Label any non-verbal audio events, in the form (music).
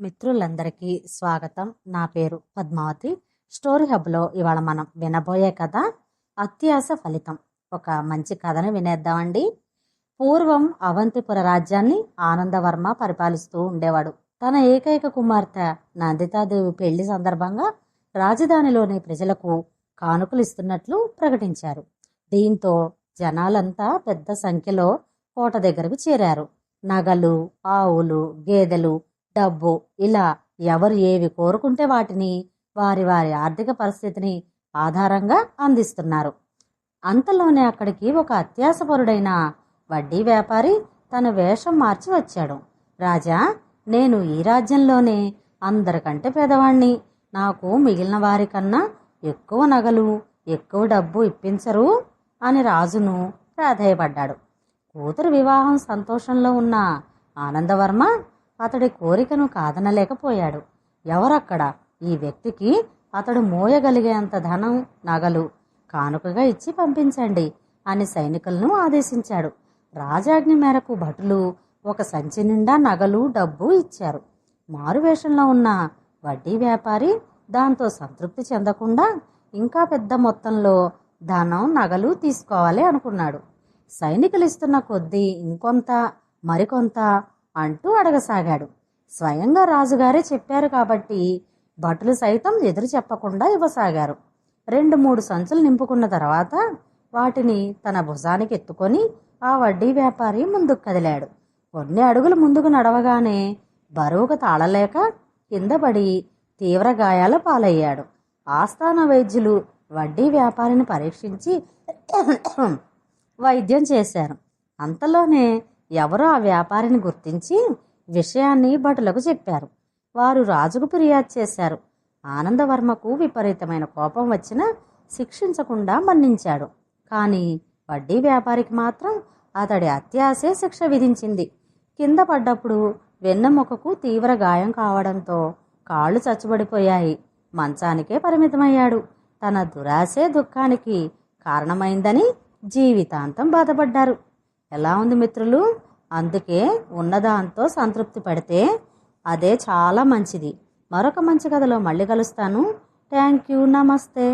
మిత్రులందరికీ స్వాగతం. నా పేరు పద్మావతి. స్టోరీ హబ్లో ఇవాళ మనం వినబోయే కథ అత్యాస ఫలితం. ఒక మంచి కథను వినేద్దామండి. పూర్వం అవంతిపుర రాజ్యాన్ని ఆనందవర్మ పరిపాలిస్తూ ఉండేవాడు. తన ఏకైక కుమార్తె నందితాదేవి పెళ్ళి సందర్భంగా రాజధానిలోని ప్రజలకు కానుకలు ఇస్తున్నట్లు ప్రకటించారు. దీంతో జనాలంతా పెద్ద సంఖ్యలో కోట దగ్గరకు చేరారు. నగలు ఆవులు గేదెలు డబ్బు. ఇలా ఎవరు ఏవి కోరుకుంటే వాటిని వారి వారి ఆర్థిక పరిస్థితిని ఆధారంగా అందిస్తున్నారు. అంతలోనే అక్కడికి ఒక అత్యాసపరుడైన వడ్డీ వ్యాపారి తన వేషం మార్చి వచ్చాడు. రాజా నేను ఈ రాజ్యంలోనే అందరికంటే పేదవాణ్ణి. నాకు మిగిలిన వారికన్నా ఎక్కువ నగలు ఎక్కువ డబ్బు ఇప్పించరు అని రాజును ప్రాధేయపడ్డాడు. కూతురు వివాహం సంతోషంలో ఉన్న ఆనందవర్మ అతడి కోరికను కాదనలేకపోయాడు. ఎవరక్కడ? ఈ వ్యక్తికి అతడు మోయగలిగేంత ధనం నగలు కానుకగా ఇచ్చి పంపించండి అని సైనికులను ఆదేశించాడు. రాజాజ్ఞ మేరకు భటులు ఒక సంచి నిండా నగలు డబ్బు ఇచ్చారు. మారువేషంలో ఉన్న వడ్డీ వ్యాపారి దాంతో సంతృప్తి చెందకుండా ఇంకా పెద్ద మొత్తంలో ధనం నగలు తీసుకోవాలి అనుకున్నాడు. సైనికులు ఇస్తున్న కొద్దీ ఇంకొంత మరికొంత అంటూ అడగసాగాడు. స్వయంగా రాజుగారే చెప్పారు కాబట్టి భటులు సైతం ఎదురు చెప్పకుండా ఇవ్వసాగారు. రెండు మూడు సంచులు నింపుకున్న తర్వాత వాటిని తన భుజానికి ఎత్తుకొని ఆ వడ్డీ వ్యాపారి ముందుకు కదిలాడు. కొన్ని అడుగులు ముందుకు నడవగానే బరువుకు తాళలేక కింద పడి తీవ్ర గాయాల పాలయ్యాడు. ఆస్థాన వైద్యులు వడ్డీ వ్యాపారిని పరీక్షించి (coughs) వైద్యం చేశారు. అంతలోనే ఎవరో ఆ వ్యాపారిని గుర్తించి విషయాన్ని భటులకు చెప్పారు. వారు రాజుకు ఫిర్యాదు చేశారు. ఆనందవర్మకు విపరీతమైన కోపం వచ్చినా శిక్షించకుండా మన్నించాడు. కానీ వడ్డీ వ్యాపారికి మాత్రం అతడి అత్యాశే శిక్ష విధించింది. కింద పడ్డప్పుడు వెన్నెముకకు తీవ్ర గాయం కావడంతో కాళ్ళు చచ్చుబడిపోయాయి. మంచానికే పరిమితమయ్యాడు. తన దురాశే దుఃఖానికి కారణమైందని జీవితాంతం బాధపడ్డారు. ఎలా ఉంది మిత్రులు? అందుకే ఉన్నదాంతో సంతృప్తి పడితే అదే చాలా మంచిది. మరొక మంచి కథలో మళ్ళీ కలుస్తాను. థ్యాంక్ యూ నమస్తే